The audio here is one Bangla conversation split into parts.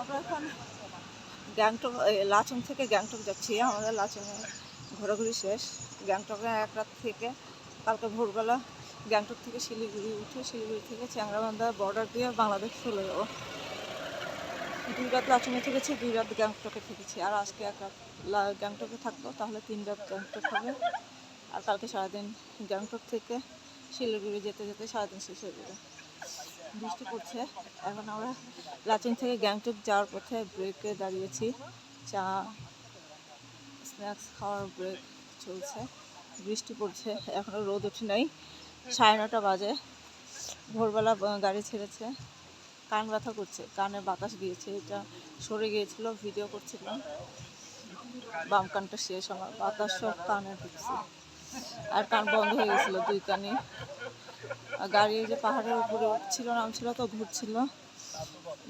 আমরা এখন গ্যাংটক লাচুং থেকে গ্যাংটক যাচ্ছি। আমাদের লাচুংয়ে ঘোরাঘুরি শেষ। গ্যাংটকে এক রাত থেকে কালকে ভোরবেলা গ্যাংটক থেকে শিলিগুড়ি উঠে শিলিগুড়ি থেকে চ্যাংরাবান্ধা বর্ডার দিয়ে বাংলাদেশ চলে যাব। দুই রাত লাচুংয়ে থেকেছি, দুই রাত গ্যাংটকে থেকেছি। আর আজকে এক রাত গ্যাংটকে থাকব, তাহলে তিন রাত গ্যাংটক হবে। আর কালকে সারাদিন গ্যাংটক থেকে শিলিগুড়ি যেতে যেতে সারাদিন শেষ হয়ে যাবে। বৃষ্টি পড়ছে। এখন আমরা লাচুং থেকে গ্যাংটক যাওয়ার পথে ব্রেকে দাঁড়িয়েছি। চা, স্ন্যাক্স খাওয়ার ব্রেক চলছে। বৃষ্টি পড়ছে এখনও রোদ ওঠে নাই। সাড়ে নটা বাজে। ভোরবেলা গাড়ি ছেড়েছে। কান ব্যথা করছে, কানে বাতাস গিয়েছে এটা সরে গিয়েছিল, ভিডিও করছিলাম। বাম কানটা শেষ আমার বাতাস সব কানে ঢুকছে। আর কান বন্ধ হয়ে গেছিল দুই কানে। গাড়ি যে পাহাড়ের উপরে উঠছিল, নামছিল তো, ঘুরছিল।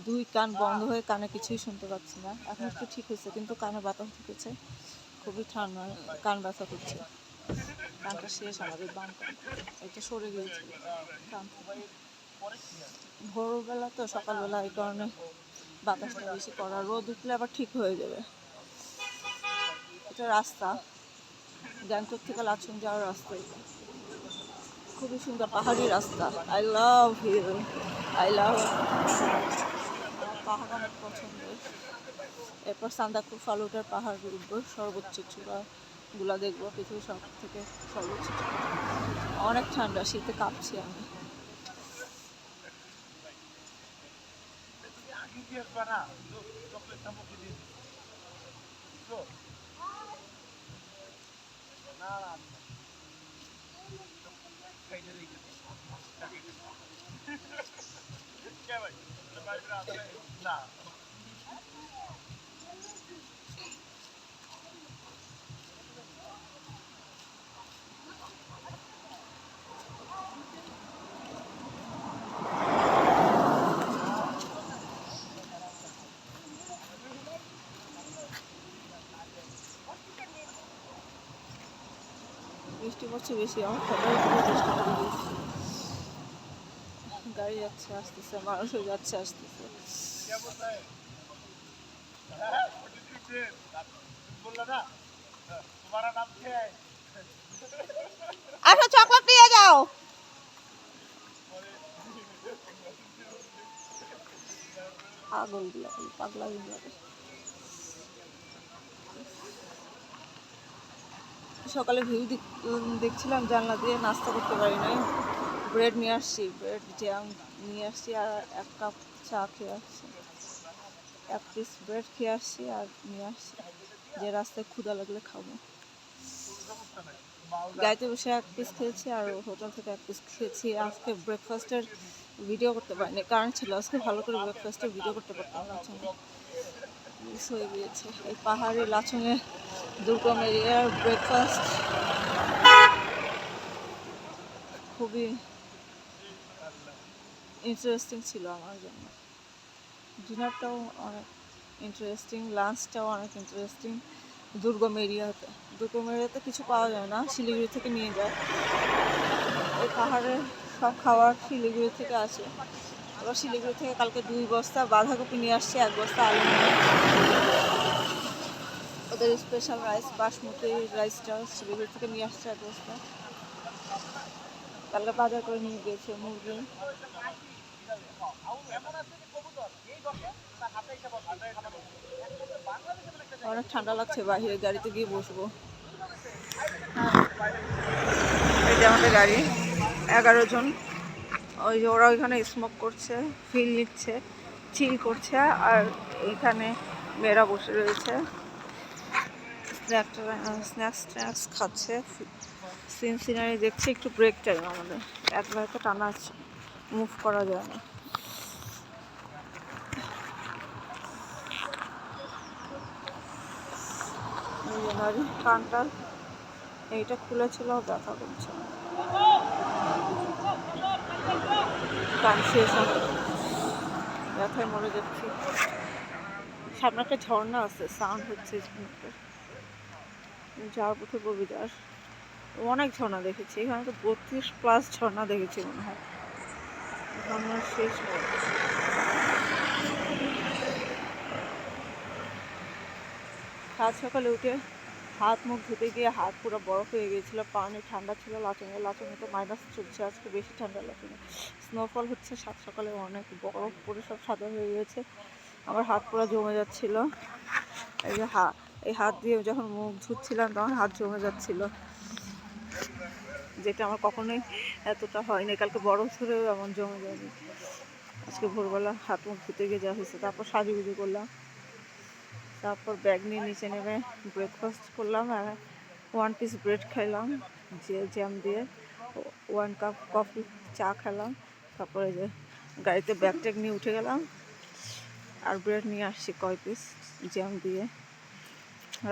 দুই কান বন্ধ হয়ে কানে কিছুই শুনতে পাচ্ছি না। এখন একটু ঠিক হয়েছে, কিন্তু কানে বাতাস ঢুকেছে। খুবই ঠান্ডা, কান ব্যথা করছে। কানটা শেষ, আমাদের বাম কান। এটা সরে গিয়েছিল ভোরবেলা তো সকালবেলা এই কারণে বাতাসটা বেশি করা, রোদ উঠলে আবার ঠিক হয়ে যাবে। এটা রাস্তা। গ্যাংটক থেকে লাচুং যাওয়ার রাস্তা এটা। খুবই সুন্দর পাহাড়ি রাস্তা। I love hill I love পাহাড় অনেক পছন্দের। এরপর সান্দাকু ফালুটার পাহাড় উঠবো সর্বোচ্চ চূড়াগুলা দেখব, পৃথিবীর সব থেকে সর্বোচ্চ। অনেক ঠান্ডা, শীতে কাঁপছি আমি। পড়ছে বেশি আমার ফটোর উপরে বৃষ্টি পড়ে গিয়েছে গাড়ি যাচ্ছে, আসতেছে, মানুষও যাচ্ছে, আসতেছে। আচ্ছা চকলেট নিয়ে যাও। পাগলগুলা পাগলা গুলা। সকালে ভিউ দেখছিলাম জানলা দিয়ে নাস্তা করতে পারি নাই। ব্রেড নিয়ে আসছি, ব্রেড, জ্যাম নিয়ে আসছি আর এক কাপ চা খেয়ে আসছি। এক পিস ব্রেড খেয়ে আসছি আর নিয়ে আসছি। যে রাস্তায় ক্ষুদা লাগলে খাব। গাড়িতে বসে এক পিস খেয়েছি আর হোটেল থেকে এক পিস খেয়েছি। আজকে ব্রেকফাস্টের ভিডিও করতে পারিনি। কারণ ছিল, আজকে ভালো করে ব্রেকফাস্টের ভিডিও করতে পারতাম মিস হয়ে গিয়েছে। এই পাহাড়ি লাচুঙে দুর্গম এরিয়ার ব্রেকফাস্ট খুবই ইন্টারেস্টিং ছিল আমার জন্য। ডিনারটাও অনেক ইন্টারেস্টিং লাঞ্চটাও অনেক ইন্টারেস্টিং দুর্গম এরিয়াতে দুর্গম এরিয়াতে কিছু পাওয়া যায় না, শিলিগুড়ি থেকে নিয়ে যায়। এই পাহাড়ে সব খাবার শিলিগুড়ি থেকে আসে। আবার শিলিগুড়ি থেকে কালকে দুই বস্তা বাঁধাকপি নিয়ে আসছে, এক বস্তা আলু ওদের স্পেশাল রাইস বাসমতি রাইসটা শিলিগুড়ি থেকে নিয়ে আসছে এক বস্তা। কালকে বাজার করে নিয়ে গিয়েছে মুরগি। অনেক ঠান্ডা লাগছে, বাইরে গাড়িতে গিয়ে বসবো। এটা আমাদের গাড়ি, এগারো জন। ওই যে ওরা ওইখানে স্মোক করছে ফিল নিচ্ছে চিল করছে, আর এইখানে মেয়েরা বসে রয়েছে। স্ন্যাক্স স্ন্যাক্স খাচ্ছে। সিন সিনারি দেখছে, একটু ব্রেক টাইম আমাদের। একবারে তো টানা মুভ করা যায় না। কানটা এইটা খুলেছিল, ব্যথা করছে। ব্যথায় মরে যাচ্ছি। সামনে একটা ঝর্ণা আছে সাউন্ড হচ্ছে যাওয়ার পথে কবিতার অনেক ঝর্ণা দেখেছি, এখানে তো বত্রিশ প্লাস ঝর্ণা দেখেছি মনে হয়। আমার শেষ হয়েছে সাত সকালে উঠে হাত মুখ ধুতে গিয়ে হাত পুরো বরফ হয়ে গিয়েছিল পানি ঠান্ডা ছিল লাচঙ্গে লাচঙ্গে তো মাইনাস চলছে আজকে, বেশি ঠান্ডা লাচঙ্গে স্নোফল হচ্ছে সাত সকালে অনেক বরফ পরে সব সাদা হয়ে গেছে আমার হাত পুরো জমে যাচ্ছিল। এই যে হা এই হাত দিয়ে যখন মুখ ধুচ্ছিলাম, তখন হাত জমে যাচ্ছিল। যেটা আমার কখনোই এতটা হয়নি। কালকে বরফ ধরেও এমন জমে যায়নি। আজকে ভোরবেলা হাত মুখ ধুতে গিয়ে যা হয়েছে, তারপর সাজুগুজু করলাম। তারপর ব্যাগ নিয়ে নিচে নেমে ব্রেকফাস্ট করলাম আর ওয়ান পিস ব্রেড খাইলাম, যে জ্যাম দিয়ে ওয়ান কাপ কফি চা খেলাম তারপরে যে গাড়িতে ব্যাগ ট্যাগ নিয়ে উঠে গেলাম আর ব্রেড নিয়ে আসছি কয় পিস জ্যাম দিয়ে।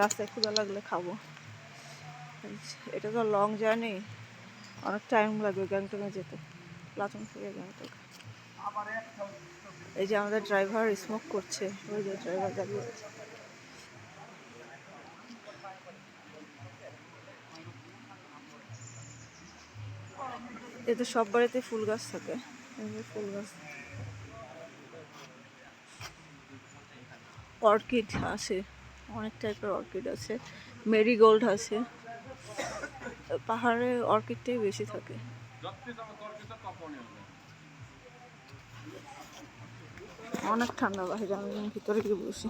রাস্তায় ক্ষুদা লাগলে খাব। এটা তো লং জার্নি অনেক টাইম লাগবে গ্যাংটকে যেতে। লাচন থেকে গ্যাংটক এই যে আমাদের ড্রাইভার স্মোক করছে। ওই যে ড্রাইভার দাঁড়িয়ে আছে। এতে সব বাড়িতে ফুল গাছ থাকে। ফুল গাছ। অর্কিড আছে অনেক টাইপের অর্কিড আছে। মেরিগোল্ড আছে। পাহাড়ে অর্কিডটাই বেশি থাকে। অনেক ঠান্ডা বাইরে আমি ভিতরে গিয়ে বসি।